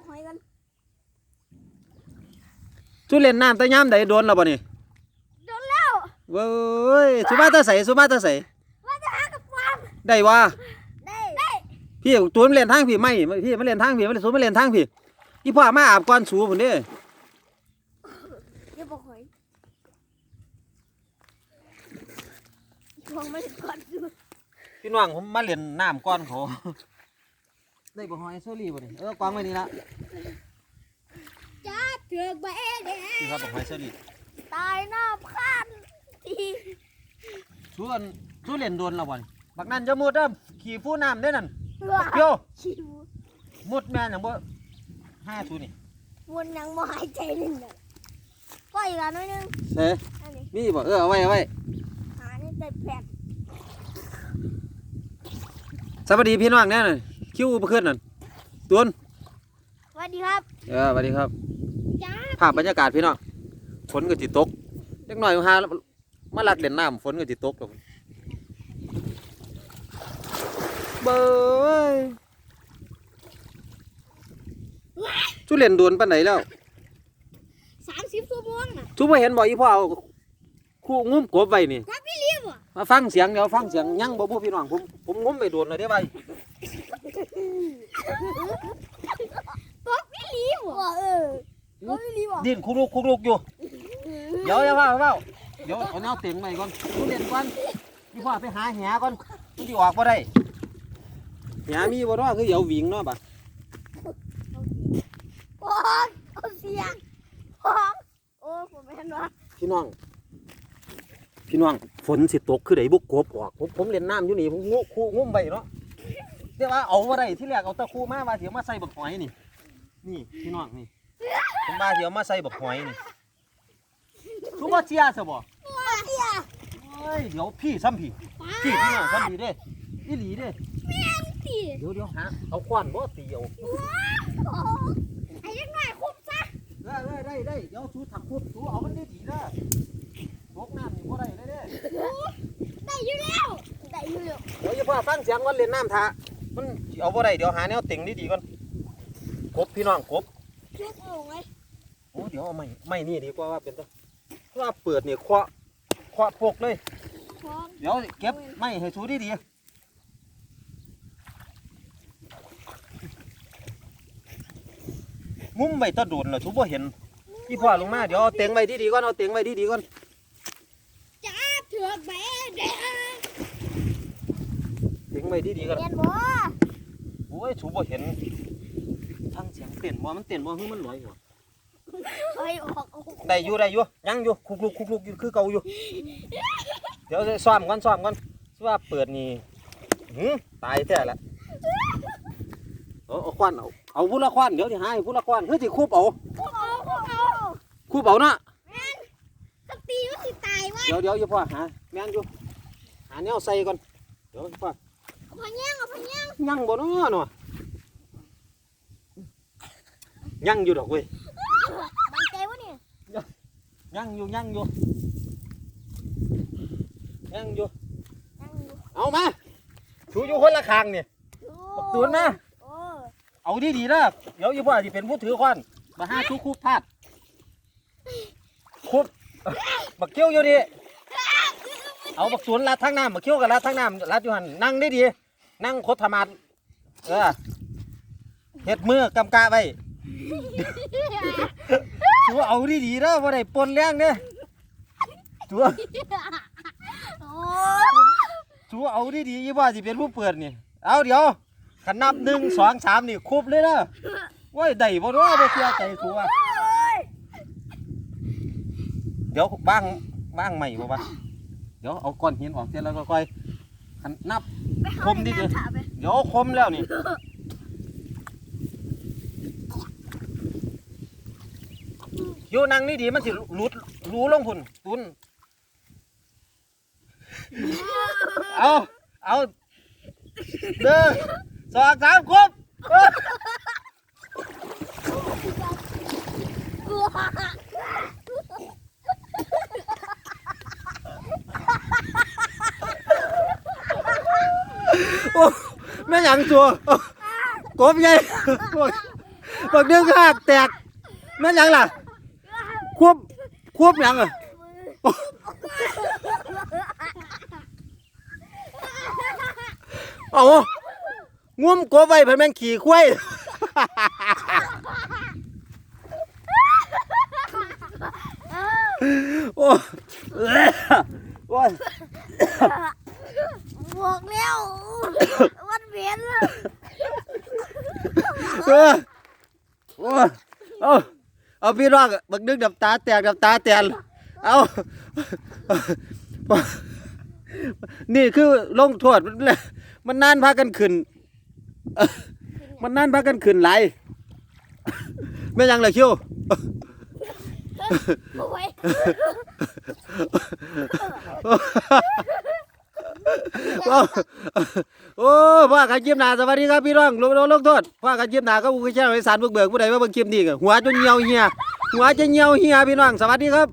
บอกหอยกันสุเล่นน้ำแต่ยามใดโดนแล้วบ่นี่โดนแล้วเว้ยสุมาแตาใสสุมาแตาใสว่าจะหากับความได้ว่าได้ได้พี่ตัวมันเล่นทางพี่ไม่พี่มันเล่นทางพี่มันสูมันเล่นทางพี่อีพ่อมาอาบก่อนสูพุ่นเด้เดี๋ยวบอกหอยทวงไม่ก่อนดูพี่น้องผมมาเล่นน้ำก่อนเขา ได้บ่หอยเซอรี่บ่นี่เออกวางไว้นี่ละจ้าเถือกใบแดงนี่ครับบ่หอยเซอรี่ตายน้ำข้านทีสูอันสูเล่นโดนแล้วบ่นี่บักนั่นจะมุดเด้อขี่ฟูน้ำเด้อนั่นเพื่อบักเดียวชิวมุดแม่นหยังบ่ห้าสูนี่วนยังบ่หายใจหนึ่งเลยก็อีกอันนึงเซ่อันนี้มีบ่เออเอาไว้เอาไว้หานี่ได้แปด สวัสดีพี่น้องแน่น่ะคิวบ่ขึ้นนั่นตุนสวัสดีครับเออสวัสดีครับจ้าภาพบรรยากาศพี่น้องฝนก็สิตกเล็กน้อยหามาลักเล่นน้ำฝนก็สิตกดอกเบ้ยจุเล่นโดวนปานไหนแล้วสามสิบชั่วโมงน่ะจุบ่เห็นบ่อีพ่อเอาคู่งุ้มกบไว้นี่ มาฟังเสียงเดี๋ยวฟังเสียงยังบ่บ่พี่น้องผมผมงุ้มไปโดนเลยได้ไว้ก็พี่เลี้ยบอะเออก็พี่เลี้ยบอะดิ้นคุกลุกคุกลุกอยู่ เดี๋ยวอย่าว่าอย่าว่าเดี๋ยวเอาแนวเต็งใหม่ก่อนจุเล่นก่อนพี่พ่อไปหาแหก่อนมันสิออกบ่ได้แหมีบ่เนาะคือเดี๋ยววิ่งเนาะบัดโอ้ยเอาเสียงพองโอ้ผมไม่เห็นว่าพี่น้อง พี่น้องฝนสิตกคือไดบุกกบออกผมผมเล่นน้ำอยู่นี่ผมงูคู่งุ้มไปเนาะแต่ว่าเอาว่าได้ที่แรกเอาตะคูมาว่าเดี๋ยวมาใส่บักหอยนี่นี่พี่น้องนี่ผมว่าเดี๋ยวมาใส่บักหอยนี่รู้ว่าเชียร์ซะบ่ว่าเสียเฮ้ยเดี๋ยวพี่ซ้ำพี่พี่พี่น้องซ้ำพี่เด้อีหลีเด้ตีเดี๋ยวเดี๋ยวหาเอาควันบ่ตีเอาไอ้เล็กน้อยคุบซะได้ได้ได้ได้เดี๋ยวชูถังคุบชูเอามันได้ดีเด้อตกน้ำนี่บ่ได้เลยเด้ได้อยู่แล้วได้อยู่ แล้วเดี๋ยวอย่าพาฟังเสียงก่อนเล่นน้ำท่ามันสิเอาบ่ได้เดี๋ยวหาแนวเต็งดีๆก่อนกบพี่น้องกบชุบลงไว้โอ้เดี๋ยวเอาไม่ไม่นี่ดีกว่าว่าเป็นตัวเพราะว่าเปิดเนี่ยเคาะเคาะปกเลย พร้อมเดี๋ยวเก็บไม่ให้สูดีดีๆมุมใบตะโดนเหรอทุบบ่เห็นพี่พ่อลงมาเดี๋ยวเอาเต็งไว้ดีๆก่อนเอาเต็งไว้ดีๆก่อน จ้าเถือกใบแดงเต็ง ไว้ดีๆก่อนเรียนบ่โอ้ยทุบบ่เห็นทั้งเสียงเต้นบ่มันเต้นบ่คือมันลอยหัวเฮ้ยออกออกได้อยู่ได้อยู่ยังอยู่คุกลุกคุกลุกอยู่คือเก่าอยู่ เดี๋ยวจะซ้อมก่อนซ้อมก่อนสิว่าเปิดนี่หืมตายแท้ละเอาเอาควันเอาเอาพุละควันเดี๋ยวจะหาให้พุละควันเฮ้ยสิคูบเอาคุบเอาคุบเอาคูบเอานะสตีก็สิตายวะเดี๋ยวเดี๋ยวอย่าพ่อหาแม่นอยู่หาแนวใส่ก่อนเดี๋ยวพ่อเอา พะแย่งเอาพะแย่งยังบ่เนาะเนาะยังอยู่ดอกเว้ยมันใจวะเนี่ยยังอยู่ยังอยู่ยังอยู่นั่งอยู่เอามาถูอยู่คนละข้างนี่โอ้ตูนนะโอ้เอาดีดีๆนะเดี๋ยวอีพ่อที่เป็นผู้ถือควันมาห้าชุคุบพลาดคุบบักเกี้ยวอยู่ดี เอาบักสวนลัดทั้งน้ำบักเกี้ยวกับลัดทั้งน้ำลัดอยู่หันนั่งได้ดีนั่งโคตรธรรมาเออเห็ดมือกำกาไว้ตัวเอาดีดีๆนะว่าได้ปนแรงเนี่ยตัวตัวเอาดีดีๆอีพ่อที่เป็นผู้เปิดนี่เอาเดี๋ยวขันนับหนึ่งสองสามนี่คุบเลยนะว้ยได้บ่รู้ว่าบ่เชื่อใจตัวเดี๋ยวบ้างบ้างใหม่บ่วะ เดี๋ยวเอาก้อนหินออกเสร็จแล้วก็ค่อยหันนับไปหาคมดิเดี๋ยวในน้ำถาไปเดี๋ยวคมแล้วนี่อยู่นั่งนี่ดีมันสิหลุดรูลงพุ่นตุนเอาเอาเด้อสองสามครบเอ้ย กลัว โอ้ แม่หยังตัวกบใหญ่บักดึงหักแตกแม่นหยังล่ะ ควบควบหยังอะเอางุ้มกบไว้เพิ่นแม่งขี่ควายโอ้โอ้ย บอกแล้ววันเวียน เออโอ้ย เอาเอาพี่น้องบักดึงดับตาแตกดับตาแตนเอานี่คือลงโทษมันมันนานพากันขึ้นเอ้อมันนานพากันขึ้นไหลายแม่นยังเลยคิวโอ้ย โอ้โอ้ว่อกันยิ้มหนาสวัสดีครับพี่น้องลงลงโทษพ่อกันยิ้มหนาก็ผู้แช่ไสารเบิกเบิกผู้ใดว่าเบิ่งคลิปนี้ก็หัวจนเหี่ยวเหี่ยหัวจะเหี่ยวเหี่ยพี่น้องสวัสดีครับ